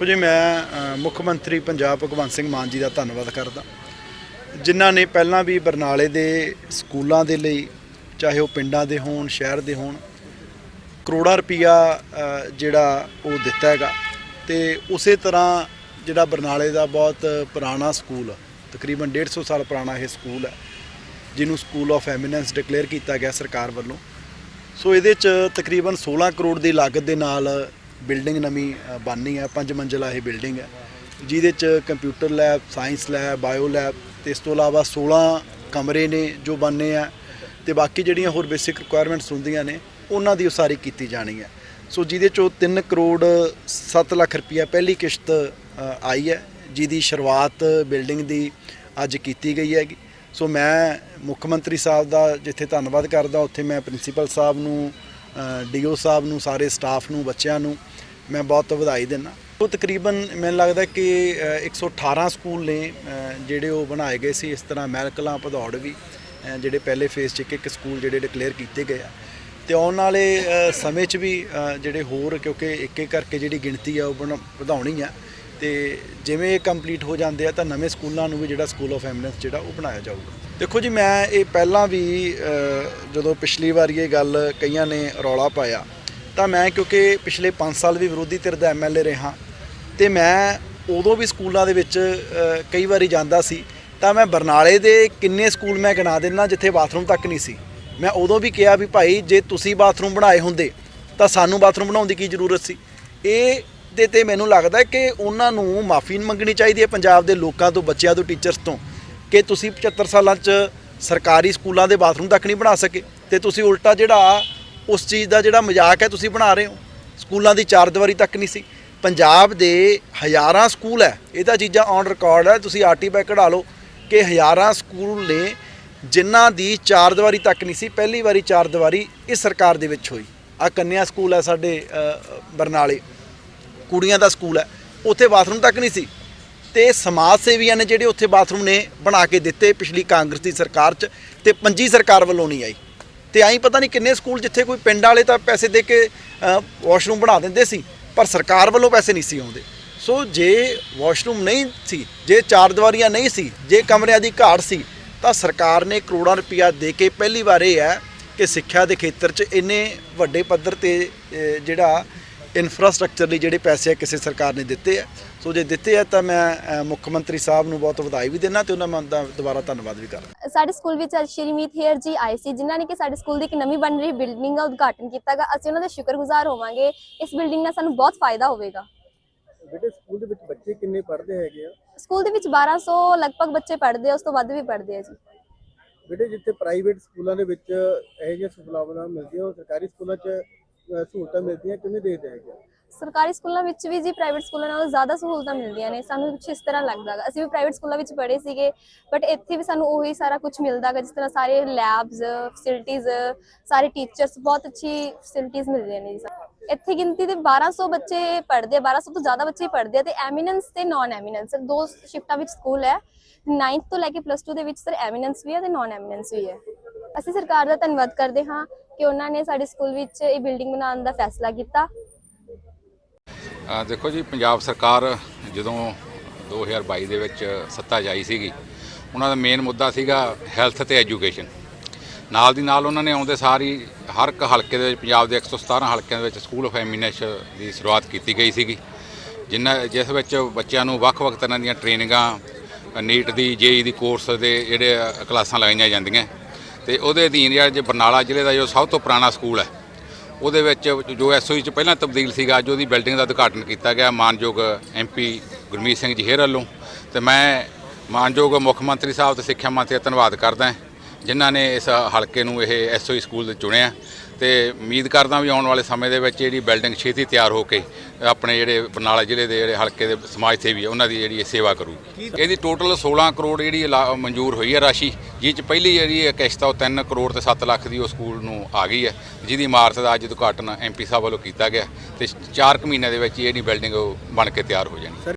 ਦੇਖੋ ਜੀ ਮੈਂ ਮੁੱਖ ਮੰਤਰੀ ਪੰਜਾਬ ਭਗਵੰਤ ਸਿੰਘ ਮਾਨ ਜੀ ਦਾ ਧੰਨਵਾਦ ਕਰਦਾ। ਜਿਨ੍ਹਾਂ ਨੇ ਪਹਿਲਾਂ ਵੀ ਬਰਨਾਲੇ ਦੇ ਸਕੂਲਾਂ ਦੇ ਲਈ ਚਾਹੇ ਉਹ ਪਿੰਡਾਂ ਦੇ ਹੋਣ ਸ਼ਹਿਰ ਦੇ ਹੋਣ ਕਰੋੜਾਂ ਰੁਪਈਆ ਜਿਹੜਾ ਉਹ ਦਿੱਤਾ ਹੈਗਾ। ਤੇ ਉਸੇ ਤਰ੍ਹਾਂ ਜਿਹੜਾ ਬਰਨਾਲੇ ਦਾ ਬਹੁਤ ਪੁਰਾਣਾ ਸਕੂਲ ਆ, ਤਕਰੀਬਨ 150 ਸਾਲ ਪੁਰਾਣਾ ਇਹ ਸਕੂਲ ਹੈ ਜਿਹਨੂੰ ਸਕੂਲ ਆਫ ਐਮੀਨੈਂਸ ਡਿਕਲੇਅਰ ਕੀਤਾ ਗਿਆ ਸਰਕਾਰ ਵੱਲੋਂ। ਸੋ ਇਹਦੇ ਚ ਤਕਰੀਬਨ 16 ਕਰੋੜ ਦੀ ਲਾਗਤ ਦੇ ਨਾਲ ਬਿਲਡਿੰਗ ਨਵੀਂ ਬਣਨੀ ਹੈ, ਪੰਜ ਮੰਜ਼ਿਲਾ ਇਹ ਬਿਲਡਿੰਗ ਹੈ। ਜਿਹਦੇ ਚ computer lab, science lab, bio lab, ਤੇ ਇਸ ਤੋਂ ਇਲਾਵਾ 16 ਕਮਰੇ ਨੇ ਜੋ ਬਣਨੇ ਆ, ਤੇ ਬਾਕੀ ਜਿਹੜੀਆਂ ਹੋਰ ਬੇਸਿਕ ਰਿਕੁਆਇਰਮੈਂਟਸ ਹੁੰਦੀਆਂ ਨੇ, ਉਹਨਾਂ ਦੀ ਉਸਾਰੀ ਕੀਤੀ ਜਾਣੀ ਹੈ। ਸੋ ਜਿਹਦੇ ਚੋਂ 3 ਕਰੋੜ 7 ਲੱਖ ਰੁਪਈਆ ਪਹਿਲੀ ਕਿਸ਼ਤ ਆਈ ਹੈ, ਜਿਹਦੀ ਸ਼ੁਰੂਆਤ ਬਿਲਡਿੰਗ ਦੀ ਅੱਜ ਕੀਤੀ ਗਈ ਹੈਗੀ। ਸੋ ਮੈਂ ਮੁੱਖ ਮੰਤਰੀ ਸਾਹਿਬ ਦਾ ਜਿੱਥੇ ਧੰਨਵਾਦ ਕਰਦਾ, ਉੱਥੇ ਮੈਂ ਪ੍ਰਿੰਸੀਪਲ ਸਾਹਿਬ ਨੂੰ ਡੀਓ ਸਾਹਿਬ ਨੂੰ ਸਾਰੇ ਸਟਾਫ ਨੂੰ ਬੱਚਿਆਂ ਨੂੰ ਮੈਂ ਬਹੁਤ ਵਧਾਈ ਦਿੰਦਾ। ਉਹ ਤਕਰੀਬਨ ਮੈਨੂੰ ਲੱਗਦਾ ਕਿ ਅ, 118 ਸਕੂਲ ਨੇ ਜਿਹੜੇ ਉਹ ਬਣਾਏ ਗਏ ਸੀ। ਇਸ ਤਰ੍ਹਾਂ ਮਹਿਲਕਲਾਂ ਭਦੌੜ ਵੀ ਜਿਹੜੇ ਪਹਿਲੇ ਫੇਸ 'ਚ ਇੱਕ ਇੱਕ ਸਕੂਲ ਜਿਹੜੇ ਡਿਕਲੇਅਰ ਕੀਤੇ ਗਏ ਆ। ਤੇ ਆਉਣ ਵਾਲੇ ਸਮੇਂ 'ਚ ਵੀ ਜਿਹੜੇ ਹੋਰ ਕਿਉਂਕਿ ਇੱਕ ਇੱਕ ਕਰਕੇ ਜਿਹੜੀ ਗਿਣਤੀ ਆ ਉਹ ਬਣਾ- ਵਧਾਉਣੀ ਆ। ਤੇ ਜਿਵੇਂ ਇਹ ਕੰਪਲੀਟ ਹੋ ਜਾਂਦੇ ਆ ਤਾਂ ਨਵੇਂ ਸਕੂਲਾਂ ਨੂੰ ਵੀ ਜਿਹੜਾ ਸਕੂਲ ਆਫ ਐਮੀਨੈਂਸ ਜਿਹੜਾ ਉਹ ਬਣਾਇਆ ਜਾਊਗਾ। ਦੇਖੋ ਜੀ, ਮੈਂ ਇਹ ਪਹਿਲਾਂ ਵੀ ਜਦੋਂ ਪਿਛਲੀ ਵਾਰੀ ਇਹ ਗੱਲ ਕਈਆਂ ਨੇ ਰੌਲਾ ਪਾਇਆ, ਤਾਂ ਮੈਂ ਕਿਉਂਕਿ ਪਿਛਲੇ 5 ਸਾਲ ਵੀ ਵਿਰੋਧੀ ਧਿਰ ਦਾ ਐਮਐਲਏ ਰਿਹਾ, ਤੇ ਮੈਂ ਉਦੋਂ ਵੀ ਸਕੂਲਾਂ ਦੇ ਵਿੱਚ ਕਈ ਵਾਰੀ ਜਾਂਦਾ ਸੀ, ਤਾਂ ਮੈਂ ਬਰਨਾਲੇ ਦੇ ਕਿੰਨੇ ਸਕੂਲ ਮੈਂ ਗਿਣਾ ਦਿੰਦਾ ਜਿੱਥੇ ਬਾਥਰੂਮ ਤੱਕ ਨਹੀਂ ਸੀ। ਮੈਂ ਉਦੋਂ ਵੀ ਕਿਹਾ ਵੀ ਭਾਈ, ਜੇ ਤੁਸੀਂ ਬਾਥਰੂਮ ਬਣਾਏ ਹੁੰਦੇ, ਤਾਂ ਸਾਨੂੰ ਬਾਥਰੂਮ ਬਣਾਉਣ ਦੀ ਕੀ ਜ਼ਰੂਰਤ ਸੀ? ਇਹ ਦੇ ਤੇ ਮੈਨੂੰ ਲੱਗਦਾ ਕਿ ਉਹਨਾਂ ਨੂੰ ਮਾਫੀ ਮੰਗਣੀ ਚਾਹੀਦੀ ਹੈ ਪੰਜਾਬ ਦੇ ਲੋਕਾਂ ਤੋਂ, ਬੱਚਿਆਂ ਤੋਂ ਟੀਚਰਸ ਤੋਂ, ਕਿ ਤੁਸੀਂ 75 ਸਾਲਾਂ 'ਚ ਸਰਕਾਰੀ ਸਕੂਲਾਂ ਦੇ ਬਾਥਰੂਮ ਤੱਕ ਨਹੀਂ ਬਣਾ ਸਕੇ ਤੇ ਤੁਸੀਂ ਉਲਟਾ ਜਿਹੜਾ ਉਸ ਚੀਜ਼ ਦਾ ਜਿਹੜਾ ਮਜ਼ਾਕ ਹੈ ਤੁਸੀਂ ਬਣਾ ਰਹੇ ਹੋ। ਸਕੂਲਾਂ ਦੀ ਚਾਰ ਦੀਵਾਰੀ ਤੱਕ ਨਹੀਂ ਸੀ। ਪੰਜਾਬ ਦੇ ਹਜ਼ਾਰਾਂ ਸਕੂਲ ਹੈ, ਇਹ ਤਾਂ ਚੀਜ਼ਾਂ ਔਨ ਰਿਕਾਰਡ ਹੈ, ਤੁਸੀਂ ਆਰਟੀ ਬੈਕ ਕਢਾ ਲਓ ਕਿ ਹਜ਼ਾਰਾਂ ਸਕੂਲ ਨੇ ਜਿਨ੍ਹਾਂ ਦੀ ਚਾਰ ਦੀਵਾਰੀ ਤੱਕ ਨਹੀਂ ਸੀ, ਪਹਿਲੀ ਵਾਰੀ ਚਾਰ ਦੀਵਾਰੀ ਇਸ ਸਰਕਾਰ ਦੇ ਵਿੱਚ ਹੋਈ। ਆ ਕੰਨਿਆ ਸਕੂਲ ਹੈ ਸਾਡੇ ਬਰਨਾਲੇ। ਕੁੜੀਆਂ ਦਾ ਸਕੂਲ ਹੈ, ਉੱਥੇ ਬਾਥਰੂਮ ਤੱਕ ਨਹੀਂ ਸੀ। ਤੇ ਸਮਾਜ ਸੇਵੀਆਂ ਨੇ ਜਿਹੜੇ ਉੱਥੇ ਬਾਥਰੂਮ ਨੇ ਬਣਾ ਕੇ ਦਿੱਤੇ ਪਿਛਲੀ ਕਾਂਗਰਸ ਦੀ ਸਰਕਾਰ 'ਚ ਤੇ ਪੰਜੀ ਸਰਕਾਰ ਵੱਲੋਂ ਨਹੀਂ ਆਈ। ਤੇ ਆਈ ਪਤਾ ਨਹੀਂ ਕਿੰਨੇ ਸਕੂਲ ਜਿੱਥੇ ਕੋਈ ਪਿੰਡ ਵਾਲੇ ਤਾਂ ਪੈਸੇ ਦੇ ਕੇ ਵਾਸ਼ਰੂਮ ਬਣਾ ਦਿੰਦੇ ਸੀ, ਪਰ ਸਰਕਾਰ ਵੱਲੋਂ ਪੈਸੇ ਨਹੀਂ ਸੀ ਆਉਂਦੇ। ਸੋ ਜੇ ਵਾਸ਼ਰੂਮ ਨਹੀਂ ਸੀ, ਜੇ ਚਾਰ ਦੀਵਾਰੀਆਂ ਨਹੀਂ ਸੀ, ਜੇ ਕਮਰਿਆਂ ਦੀ ਘਾਟ ਸੀ, ਤਾਂ ਸਰਕਾਰ ਨੇ ਕਰੋੜਾਂ ਰੁਪਇਆ ਦੇ ਕੇ ਪਹਿਲੀ ਵਾਰ ਇਹ ਹੈ ਕਿ ਸਿੱਖਿਆ ਦੇ ਖੇਤਰ 'ਚ ਇੰਨੇ ਵੱਡੇ ਪੱਧਰ ਤੇ ਜਿਹੜਾ ਇਨਫਰਾਸਟ੍ਰਕਚਰ ਲਈ ਜਿਹੜੇ ਪੈਸੇ ਆ ਕਿਸੇ ਸਰਕਾਰ ਨੇ ਦਿੱਤੇ ਆ। ਸੋ ਜੇ ਦਿੱਤੇ ਆ ਤਾਂ ਮੈਂ ਮੁੱਖ ਮੰਤਰੀ ਸਾਹਿਬ ਨੂੰ ਬਹੁਤ ਵਧਾਈ ਵੀ ਦਿੰਦਾ ਤੇ ਉਹਨਾਂ ਦਾ ਦੁਬਾਰਾ ਧੰਨਵਾਦ ਵੀ ਕਰਦਾ। ਸਾਡੇ ਸਕੂਲ ਵਿੱਚ ਅੱਜ ਸ਼੍ਰੀ ਮੀਤ ਹੇਅਰ ਜੀ ਆਏ ਸੀ ਜਿਨ੍ਹਾਂ ਨੇ ਕਿ ਸਾਡੇ ਸਕੂਲ ਦੀ ਇੱਕ ਨਵੀਂ ਬਣ ਰਹੀ ਬਿਲਡਿੰਗ ਦਾ ਉਦਘਾਟਨ ਕੀਤਾਗਾ ਅਸੀਂ ਉਹਨਾਂ ਦੇ ਸ਼ੁਕਰਗੁਜ਼ਾਰ ਹੋਵਾਂਗੇ ਇਸ ਬਿਲਡਿੰਗ ਨਾਲ ਸਾਨੂੰ ਬਹੁਤ ਫਾਇਦਾ ਹੋਵੇਗਾ। ਬੇਟੇ ਸਕੂਲ ਦੇ ਵਿੱਚ ਬੱਚੇ ਕਿੰਨੇ ਪੜ੍ਹਦੇ ਹੈਗੇ ਆ? ਸਕੂਲ ਦੇ ਵਿੱਚ 1200 ਲਗਭਗ ਬੱਚੇ ਪੜ੍ਹਦੇ ਆ ਉਸ ਤੋਂ ਵੱਧ ਵੀ ਪੜ੍ਹਦੇ ਆ ਜੀ। ਬੇਟੇ ਜਿੱਥੇ ਪ੍ਰਾਈਵੇਟ ਸਕੂਲਾਂ ਦੇ ਵਿੱਚ ਇਹੋ ਜਿਹੀਆਂ ਸੁਵਿਧਾਵਾਂ ਮਿਲਦੀਆਂ ਉਹ ਸਰਕਾਰੀ ਸਕੂਲਾਂ 'ਚ ਸਹੂਲਤਾਂ ਮਿਲਦੀਆਂ, ਕਿਵੇਂ ਦੇਖਦੇ ਹੈਗੇ ਸਰਕਾਰੀ ਸਕੂਲਾਂ ਵਿੱਚ ਵੀ ਜੀ ਪ੍ਰਾਈਵੇਟ ਸਕੂਲਾਂ ਨਾਲੋਂ ਜ਼ਿਆਦਾ ਸਹੂਲਤਾਂ ਮਿਲਦੀਆਂ ਨੇ। ਸਾਨੂੰ ਕੁਝ ਇਸ ਤਰ੍ਹਾਂ ਲੱਗਦਾ ਅਸੀਂ ਵੀ ਪ੍ਰਾਈਵੇਟ ਸਕੂਲਾਂ ਵਿੱਚ ਪੜ੍ਹੇ ਸੀਗੇ ਬਟ ਇੱਥੇ ਵੀ ਸਾਨੂੰ ਉਹੀ ਸਾਰਾ ਕੁਝ ਮਿਲਦਾ ਜਿਸ ਤਰ੍ਹਾਂ ਸਾਰੇ ਲੈਬਸ ਫੈਸਿਲਿਟੀਆਂ ਸਾਰੇ ਟੀਚਰਸ ਬਹੁਤ ਅੱਛੀ ਫੈਸਿਲਿਟੀਆਂ ਮਿਲਦੀਆਂ ਨੇ ਜੀ ਇੱਥੇ ਗਿਣਤੀ ਦੇ 1200 ਬੱਚੇ ਪੜ੍ਹਦੇ ਆ 1200 ਤੋਂ ਜ਼ਿਆਦਾ ਬੱਚੇ ਪੜ੍ਹਦੇ ਆ, ਤੇ ਐਮੀਨੈਂਸ ਤੇ ਨਾਨ ਐਮੀਨੈਂਸ ਦੋ ਸ਼ਿਫਟਾਂ ਵਿੱਚ ਸਕੂਲ ਹੈ 9th ਤੋਂ ਲੈ ਕੇ ਪਲੱਸ 2 ਦੇ ਵਿੱਚ ਸਰ ਐਮੀਨੈਂਸ ਵੀ ਹੈ ਤੇ ਨਾਨ ਐਮੀਨੈਂਸ ਵੀ ਹੈ। ਅਸੀਂ ਸਰਕਾਰ ਦਾ ਧੰਨਵਾਦ ਕਰਦੇ ਹਾਂ। ਕਿ ਉਹਨਾਂ ਨੇ ਸਾਡੇ ਸਕੂਲ ਵਿੱਚ ਇਹ ਬਿਲਡਿੰਗ ਬਣਾਉਣ ਦਾ ਫੈਸਲਾ ਕੀਤਾ। ਦੇਖੋ ਜੀ, ਪੰਜਾਬ ਸਰਕਾਰ ਜਦੋਂ 2022 ਦੇ ਵਿੱਚ ਸੱਤਾ ਜਾਈ ਸੀਗੀ, ਉਹਨਾਂ ਦਾ ਮੇਨ ਮੁੱਦਾ ਸੀਗਾ ਹੈਲਥ ਤੇ ਐਜੂਕੇਸ਼ਨ ਨਾਲ ਦੀ ਨਾਲ ਉਹਨਾਂ ਨੇ ਆਉਂਦੇ ਸਾਰੀ ਹਰ ਇੱਕ ਹਲਕੇ ਦੇ ਵਿੱਚ, ਪੰਜਾਬ ਦੇ 117 ਹਲਕਿਆਂ ਦੇ ਵਿੱਚ ਸਕੂਲ ਆਫ ਐਮੀਨੈਸ਼ ਦੀ ਸ਼ੁਰੂਆਤ ਕੀਤੀ ਗਈ ਸੀਗੀ। ਜਿਨ੍ਹਾਂ ਜਿਸ ਵਿੱਚ ਬੱਚਿਆਂ ਨੂੰ ਵੱਖ-ਵੱਖ ਤਰ੍ਹਾਂ ਦੀਆਂ ਟ੍ਰੇਨਿੰਗਾਂ ਨੀਟ ਦੀ ਜੇਈ ਦੀ ਕੋਰਸ ਦੇ ਜਿਹੜੇ ਕਲਾਸਾਂ ਲਗਾਈਆਂ ਜਾਂਦੀਆਂ। ਤੇ ਉਹਦੇ ਅਧੀਨ ਜਿਹੜਾ ਜੇ ਬਰਨਾਲਾ ਜ਼ਿਲ੍ਹੇ ਦਾ ਜੋ ਸਭ ਤੋਂ ਪੁਰਾਣਾ ਸਕੂਲ ਹੈ ਉਹਦੇ ਵਿੱਚ ਜੋ ਐਸਓਈ ਚ ਪਹਿਲਾਂ ਤਬਦੀਲ ਸੀਗਾ ਅੱਜ ਉਹਦੀ ਬਿਲਡਿੰਗ ਦਾ ਉਦਘਾਟਨ ਕੀਤਾ ਗਿਆ ਮਾਨਯੋਗ ਐਮਪੀ ਗੁਰਮੀਤ ਸਿੰਘ ਜੀ ਵੱਲੋਂ। ਤੇ ਮੈਂ ਮਾਨਯੋਗ ਮੁੱਖ ਮੰਤਰੀ ਸਾਹਿਬ ਤੇ ਸਿੱਖਿਆ ਮੰਤਰੀ ਦਾ ਧੰਨਵਾਦ ਕਰਦਾ ਹਾਂ, ਜਿਨ੍ਹਾਂ ਨੇ ਇਸ ਹਲਕੇ ਨੂੰ ਇਹ ਐਸਓਈ ਸਕੂਲ ਚੁਣਿਆ ਤੇ ਉਮੀਦ ਕਰਦਾ ਵੀ ਆਉਣ ਵਾਲੇ ਸਮੇਂ ਦੇ ਵਿੱਚ ਜਿਹੜੀ ਬਿਲਡਿੰਗ ਛੇਤੀ ਤਿਆਰ ਹੋ ਕੇ ਆਪਣੇ ਜਿਹੜੇ ਬਰਨਾਲਾ ਜ਼ਿਲ੍ਹੇ ਦੇ ਜਿਹੜੇ ਹਲਕੇ ਦੇ ਸਮਾਜ ਸੇਵੀ ਆ, ਉਹਨਾਂ ਦੀ ਜਿਹੜੀ ਇਹ ਸੇਵਾ ਕਰੂਗੀ ਇਹਦੀ ਟੋਟਲ 16 ਕਰੋੜ ਜਿਹੜੀ ਲਾ- ਮਨਜ਼ੂਰ ਹੋਈ ਹੈ ਰਾਸ਼ੀ, ਜਿਹ ਚ ਪਹਿਲੀ ਜਿਹੜੀ ਇਹ ਕਿਸ਼ਤ ਆ ਉਹ 3 ਕਰੋੜ ਤੇ 7 ਲੱਖ ਦੀ ਉਹ ਸਕੂਲ ਨੂੰ ਆ ਗਈ ਹੈ, ਜਿਹਦੀ ਇਮਾਰਤ ਦਾ ਅੱਜ ਉਦਘਾਟਨ ਐਮਪੀ ਸਾਹਿਬ ਵੱਲੋਂ ਕੀਤਾ ਗਿਆ ਤੇ 4 ਕੁ ਮਹੀਨਿਆਂ ਦੇ ਵਿੱਚ ਹੀ ਇਹਦੀ ਬਿਲਡਿੰਗ ਉਹ ਬਣ ਕੇ ਤਿਆਰ ਹੋ ਜਾਣੀ।